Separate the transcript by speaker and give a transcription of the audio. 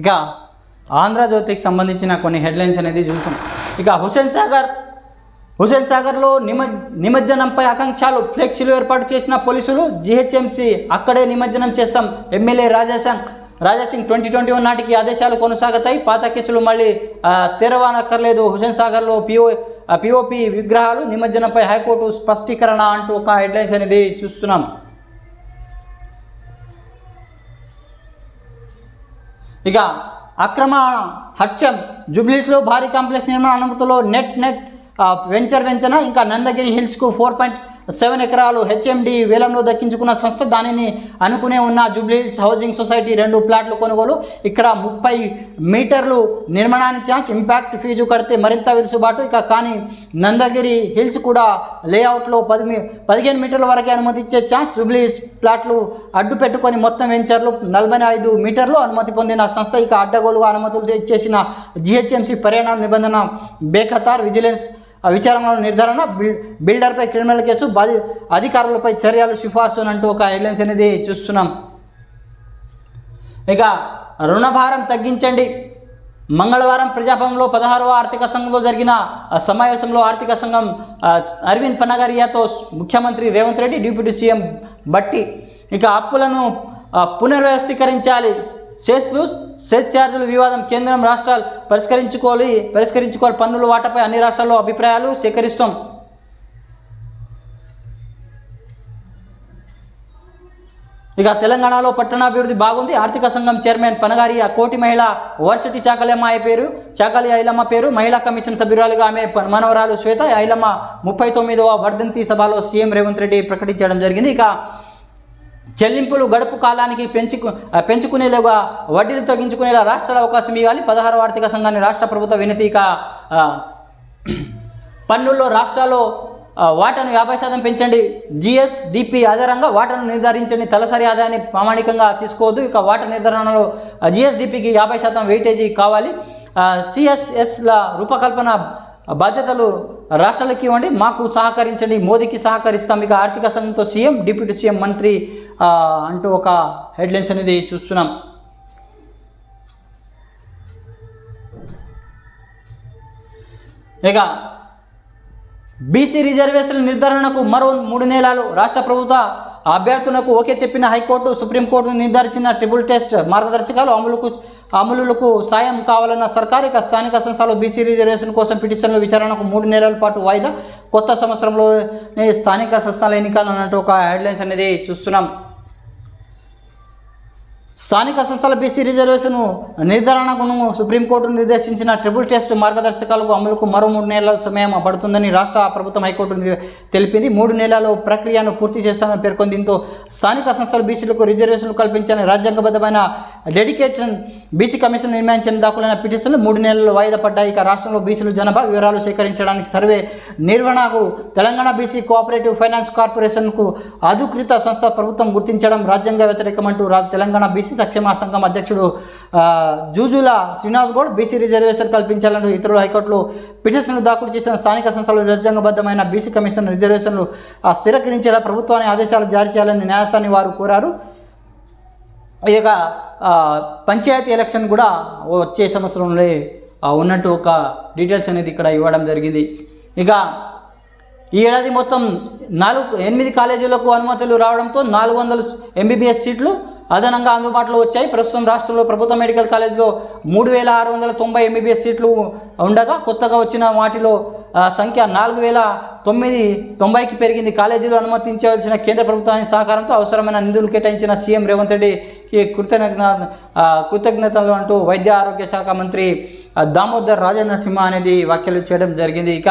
Speaker 1: ఇక ఆంధ్రజ్యోతికి సంబంధించిన కొన్ని హెడ్లైన్స్ అనేది చూసాం. ఇక హుసేన్ సాగర్ హుసేన్ సాగర్లో నిమ నిమజ్జనంపై ఆకాంక్షలు ఫ్లెక్సీలు ఏర్పాటు చేసిన పోలీసులు జిహెచ్ఎంసీ అక్కడే నిమజ్జనం చేస్తాం. MLA Raja Singh Raja Singh twenty twenty one నాటికి ఆదేశాలు కొనసాగుతాయి. పాత కేసులు మళ్ళీ తెరవానక్కర్లేదు. హుసేన్ సాగర్లో పిఓ పిఓపి విగ్రహాలు నిమజ్జనంపై హైకోర్టు స్పష్టీకరణ అంటూ ఒక హెడ్లైన్స్ అనేది చూస్తున్నాం. ఇక అక్రమ హర్షం జూబ్లీస్లో భారీ కాంప్లెక్స్ నిర్మాణ అనుమతులు నెట్ నెట్ వెంచర్ వెంచన ఇంకా నందగిరి హిల్స్కు ఫోర్ పాయింట్ సెవెన్ ఎకరాలు హెచ్ఎండి వేలంలో దక్కించుకున్న సంస్థ. దానిని అనుకునే ఉన్న జూబ్లీస్ హౌసింగ్ సొసైటీ రెండు ప్లాట్లు కొనుగోలు. ఇక్కడ ముప్పై మీటర్లు నిర్మాణానికి ఛాన్స్ ఇంపాక్ట్ ఫీజు కడితే మరింత వెలుసుబాటు. ఇక కానీ నందగిరి హిల్స్ కూడా లేఅవుట్లో పది పదిహేను మీటర్ల వరకే అనుమతి ఇచ్చే ఛాన్స్. జూబ్లీస్ ప్లాట్లు అడ్డు పెట్టుకొని మొత్తం వెంచర్లు నలభై ఐదు మీటర్లు అనుమతి పొందిన సంస్థ. ఇక అడ్డగోలుగా అనుమతులు ఇచ్చేసిన జిహెచ్ఎంసీ పర్యావరణ నిబంధన బేఖతార్ విజిలెన్స్ ఆ విచారణలో నిర్ధారణ బిల్డర్పై క్రిమినల్ కేసు బాధి అధికారులపై చర్యలు సిఫార్సు అంటూ ఒక హెడ్లైన్స్ అనేది చూస్తున్నాం. ఇక రుణభారం తగ్గించండి. మంగళవారం ప్రజాభవన్లో పదహారవ ఆర్థిక సంఘంలో జరిగిన సమావేశంలో ఆర్థిక సంఘం అరవింద్ పనగరియాతో ముఖ్యమంత్రి రేవంత్ రెడ్డి డిప్యూటీ సీఎం బట్టి ఇక అప్పులను పునర్వ్యవస్థీకరించాలి. చేస్తూ సెస్ ఛార్జీల వివాదం కేంద్రం రాష్ట్రాలు పరిష్కరించుకోవాలి పరిష్కరించుకోవాలి పన్నుల వాటాపై అన్ని రాష్ట్రాల్లో అభిప్రాయాలు సేకరిస్తాం. ఇక తెలంగాణలో పట్టణాభివృద్ధి బాగుంది. ఆర్థిక సంఘం చైర్మన్ పనగారి ఆ కోటి మహిళ వర్సిటీ చాకలమ్మ అయ్య పేరు చాకలి ఐలమ్మ పేరు మహిళా కమిషన్ సభ్యురాలుగా ఆమె ప- మనవరాలు శ్వేత ఐలమ్మ ముప్పై తొమ్మిదవ వర్ధంతి సభలో సీఎం రేవంత్ రెడ్డి ప్రకటించడం జరిగింది. ఇక చెల్లింపులు గడుపు కాలానికి పెంచుకు పెంచుకునేలాగా వడ్డీలు తగ్గించుకునేలా రాష్ట్రాల అవకాశం ఇవ్వాలి. పదహారు ఆర్థిక సంఘాన్ని రాష్ట్ర ప్రభుత్వ వినతిక పన్నుల్లో రాష్ట్రాల్లో వాటాను యాభై శాతం పెంచండి. జిఎస్డిపి ఆధారంగా వాటాను నిర్ధారించండి. తలసరి ఆదాయాన్ని ప్రామాణికంగా తీసుకోవద్దు. ఇక వాటా నిర్ధారణలో జిఎస్డిపికి యాభై శాతం వెయిటేజీ కావాలి. సిఎస్ఎస్ల రూపకల్పన బాధ్యతలు రాష్ట్రాలకు ఇవ్వండి మాకు సహకరించండి. మోదీకి సహకరిస్తాం. ఇక ఆర్థిక సంఘంతో సీఎం డిప్యూటీ సీఎం మంత్రి అంటూ ఒక హెడ్లైన్స్ అనేది చూస్తున్నాం. ఇక బీసీ రిజర్వేషన్ నిర్ధారణకు మరో మూడు నెలలు. రాష్ట్ర ప్రభుత్వ అభ్యర్థులకు ఓకే చెప్పిన హైకోర్టు సుప్రీంకోర్టు నిర్ధారించిన ట్రిపుల్ టెస్ట్ మార్గదర్శకాలు అమలుకు అమలులకు సాయం కావాలన్న సర్కారిక స్థానిక సంస్థలు బీసీ రిజర్వేషన్ కోసం పిటిషన్ల విచారణకు మూడు నెలల పాటు వాయిదా. కొత్త సంవత్సరంలో స్థానిక సంస్థల ఎన్నికలు అన్నట్టు ఒక హెడ్లైన్స్ అనేది చూస్తున్నాం. స్థానిక సంస్థల బీసీ రిజర్వేషన్ నిర్ధారణకు సుప్రీంకోర్టు నిర్దేశించిన ట్రిపుల్ టెస్ట్ మార్గదర్శకాలకు అమలుకు మరో మూడు నెలల సమయం పడుతుందని రాష్ట్ర ప్రభుత్వం హైకోర్టు తెలిపింది. మూడు నెలల ప్రక్రియను పూర్తి చేస్తామని పేర్కొంది. దీంతో స్థానిక సంస్థల బీసీలకు రిజర్వేషన్లు కల్పించాలని రాజ్యాంగబద్ధమైన డెడికేషన్ బీసీ కమిషన్ నిర్ణయించిన దాఖలైన పిటిషన్లు మూడు నెలలు వాయిదా పడ్డాయి. ఇక రాష్ట్రంలో బీసీలు జనాభా వివరాలు సేకరించడానికి సర్వే నిర్వహణకు తెలంగాణ బీసీ కోఆపరేటివ్ ఫైనాన్స్ కార్పొరేషన్కు అధికృత సంస్థ ప్రభుత్వం గుర్తించడం రాజ్యాంగ వ్యతిరేకమంటూ తెలంగాణ బీసీ సంక్షేమ సంఘం అధ్యక్షుడు జూజుల శ్రీనివాస్ గౌడ్ బీసీ రిజర్వేషన్ కల్పించాలని ఇతరులు హైకోర్టులో పిటిషన్లు దాఖలు చేసిన స్థానిక సంస్థలు రాజ్యాంగబద్ధమైన బీసీ కమిషన్ రిజర్వేషన్లు స్థిరీకరించేలా ప్రభుత్వాన్ని ఆదేశాలు జారీ చేయాలని న్యాయస్థాన్ని వారు కోరారు. ఈ యొక్క పంచాయతీ ఎలక్షన్ కూడా వచ్చే సంవత్సరంలో ఉన్నట్టు ఒక డీటెయిల్స్ అనేది ఇక్కడ ఇవ్వడం జరిగింది. ఇక ఈ ఏడాది మొత్తం నాలుగు ఎనిమిది కాలేజీలకు అనుమతులు రావడంతో నాలుగు వందల ఎంబీబీఎస్ సీట్లు అదనంగా అందుబాటులో వచ్చాయి. ప్రస్తుతం రాష్ట్రంలో ప్రభుత్వ మెడికల్ కాలేజీలో మూడు వేల ఆరు వందల తొంభై ఎంబీబీఎస్ సీట్లు ఉండగా కొత్తగా వచ్చిన వాటిలో సంఖ్య నాలుగు వేల తొమ్మిది తొంభైకి పెరిగింది. కాలేజీలో అనుమతించవలసిన కేంద్ర ప్రభుత్వానికి సహకారంతో అవసరమైన నిధులు కేటాయించిన సీఎం రేవంత్ రెడ్డికి కృతజ్ఞ కృతజ్ఞతలు అంటూ వైద్య ఆరోగ్య శాఖ మంత్రి దామోదర్ రాజనరసింహ అనేది వ్యాఖ్యలు చేయడం జరిగింది. ఇక